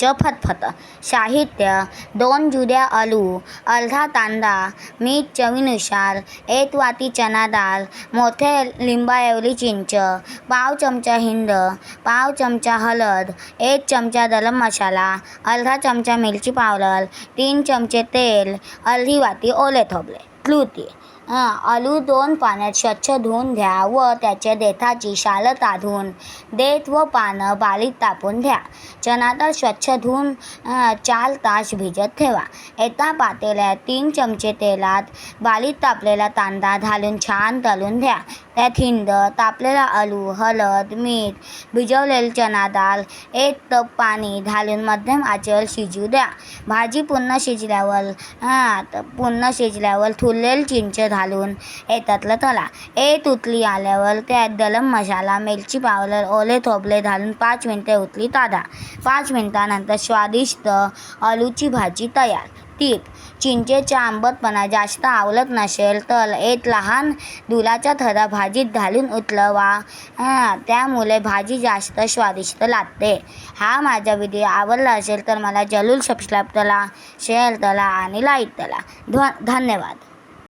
च फतफत साहित्य दोन जुद्या आलू अर्धा कांदा मीठ चवीनुसार एक वाटी चना डाळ मोठे लिंबाएवढी चिंच पाव चमचा हिंद पाव चमचा हळद एक चमचा गरम मसाला अर्धा चमचा मिरची पावडर तीन चमचे तेल अर्धी वाटी ओले थोबले कृती आलू दोन पाण्यात स्वच्छ धुवून घ्या व त्याच्या देठाची शाल ताधून देठ व पानं बारीक तापून घ्या. चना स्वच्छ धुवून चार तास भिजत ठेवा. एका पातेल्यात तीन चमचे तेलात बारीक तापलेला कांदा घालून छान तळून घ्या. त्यात हिंद तापलेला आलू हळद मीठ भिजवलेली चना डाळ एक टप पाणी घालून मध्यम आचेवर शिजू द्या. भाजी पुन्हा शिजल्यावर पुन्हा पूर्ण शिजल्यावर थुरलेली चिंच घालून. येतातलं तला एक उतली आल्यावर त्यात दलम मसाला मिरची पावडर ओले थोबले घालून पाच मिनटे उतली तादा पाच मिनटानंतर स्वादिष्ट आलूची भाजी तयार. टीप चिंचेचा आंबटपणा जास्त आवडत नसेल तर एक लहान दुलाचा थरा भाजीत घालून उतलवा. त्यामुळे भाजी जास्त स्वादिष्ट लागते. हा माझा व्हिडिओ आवडला असेल तर मला जरूर सबस्क्राईब करा शेअर करा आणि लाईक करा. ध धन्यवाद.